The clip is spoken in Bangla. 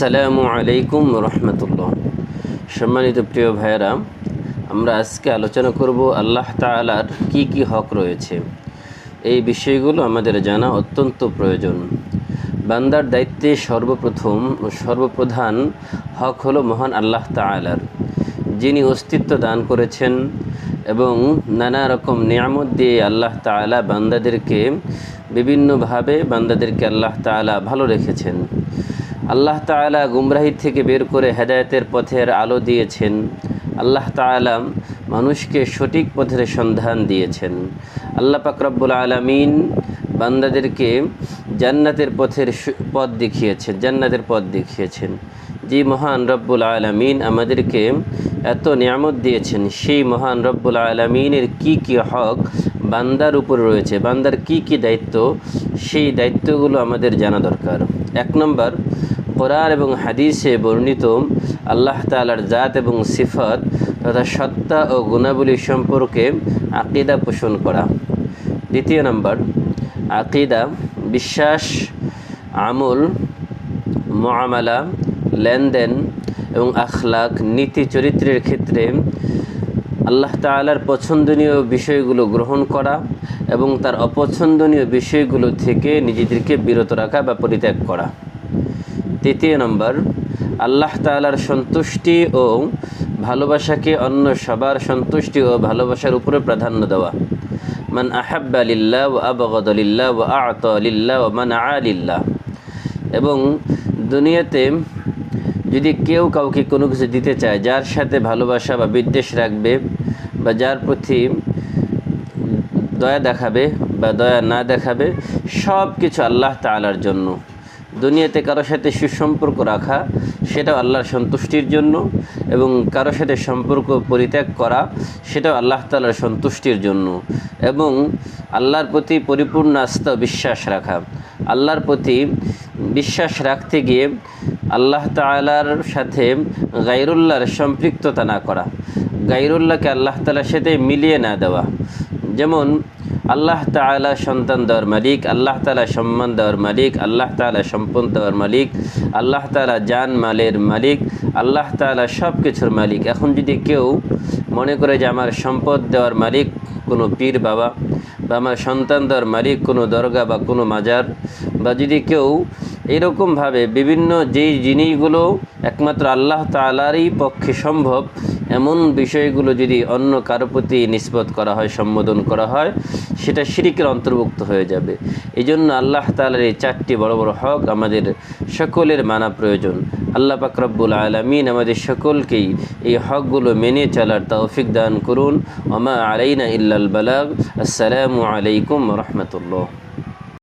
আসসালামু আলাইকুম রহমতুল্লাহ। সম্মানিত প্রিয় ভাইয়েরা, আমরা আজকে আলোচনা করব আল্লাহ তালার কি কি হক রয়েছে। এই বিষয়গুলো আমাদের জানা অত্যন্ত প্রয়োজন। বান্দার দায়িত্বে সর্বপ্রথম সর্বপ্রধান হক হলো মহান আল্লাহ তালার যিনি অস্তিত্ব দান করেছেন এবং নানা রকম নিয়ামত দিয়ে আল্লাহ তালা বান্দাদেরকে বিভিন্নভাবে বান্দাদেরকে আল্লাহ তালা ভালো রেখেছেন। আল্লাহ তালা গুমরাহি থেকে বের করে হেদায়তের পথের আলো দিয়েছেন। আল্লাহ তালা মানুষকে সঠিক পথের সন্ধান দিয়েছেন। আল্লাহ পাকরব্বুল আলমিন বান্দাদেরকে জান্নাতের পথের পথ দেখিয়েছেন, জান্নাতের পথ দেখিয়েছেন। যে মহান রব্বুল আলমিন আমাদেরকে এত নিয়ামত দিয়েছেন, সেই মহান রব্বুল আলমিনের কি কি হক বান্দার উপর রয়েছে, বান্দার কি কি দায়িত্ব, সেই দায়িত্বগুলো আমাদের জানা দরকার। এক নম্বর কোরআন এবং হাদিসে বর্ণিত আল্লাহ তালার জাত এবং সিফত তথা সত্তা ও গুণাবলী সম্পর্কে আকিদা পোষণ করা। দ্বিতীয় নম্বর, আকিদা, বিশ্বাস, আমল মহামালা লেনদেন এবং আখলাক, নীতি চরিত্রের ক্ষেত্রে আল্লাহ তালার পছন্দনীয় বিষয়গুলো গ্রহণ করা এবং তার অপছন্দনীয় বিষয়গুলো থেকে নিজেদেরকে বিরত রাখা বা পরিত্যাগ করা। তৃতীয় নম্বর, আল্লাহ তালার সন্তুষ্টি ও ভালোবাসাকে অন্য সবার সন্তুষ্টি ও ভালোবাসার উপরে প্রাধান্য দেওয়া। মান আহাব্বা লিল্লাহ ও আবগদলিল্লাহ ও আত লিল্লাহ ও মান আলিল্লাহ এবং দুনিয়াতে যদি কেউ কাউকে কোনো কিছু দিতে চায়, যার সাথে ভালোবাসা বা বিদ্বেষ রাখবে বা যার প্রতি দয়া দেখাবে বা দয়া না দেখাবে সব কিছু আল্লাহ তালার জন্য। দুনিয়াতে কারোর সাথে সুসম্পর্ক রাখা, সেটাও আল্লাহর সন্তুষ্টির জন্য এবং কারোর সাথে সম্পর্ক পরিত্যাগ করা, সেটাও আল্লাহ তালার সন্তুষ্টির জন্য। এবং আল্লাহর প্রতি পরিপূর্ণ আস্থা বিশ্বাস রাখা। আল্লাহর প্রতি বিশ্বাস রাখতে গিয়ে আল্লাহ তালার সাথে গাইরুল্লাহর সম্পৃক্ততা না করা। গাইরুল্লাহকে আল্লাহ তালার সাথে মিলিয়ে না দেওয়া। যেমন আল্লাহ তালা সন্তান দেওয়ার মালিক, আল্লাহ তালা সম্মান দেওয়ার মালিক, আল্লাহ তালা সম্পদ দেওয়ার মালিক, আল্লাহ তালা জান মালের মালিক, আল্লাহ তালা সব কিছুর মালিক। এখন যদি কেউ মনে করে যে আমার সম্পদ দেওয়ার মালিক কোনো পীর বাবা, বা আমার সন্তান দেওয়ার মালিক কোনো দরগা বা কোনো মাজার, বা যদি কেউ এরকমভাবে বিভিন্ন যেই জিনিসগুলো একমাত্র আল্লাহ তালারই পক্ষে সম্ভব এমন বিষয়গুলো যদি অন্য কারও প্রতি নিষ্পত করা হয়, সম্বোধন করা হয়, সেটা শিরিকের অন্তর্ভুক্ত হয়ে যাবে। এই জন্য আল্লাহ তালার এই চারটি বড় বড় হক আমাদের সকলের মানা প্রয়োজন। আল্লাহ পাকরব্বুল আলমিন আমাদের সকলকেই এই হকগুলো মেনে চলার তৌফিক দান করুন। ওমা আলাইনা ইল্লাল বালাগ। আসসালামু আলাইকুম রহমতুল্লাহ।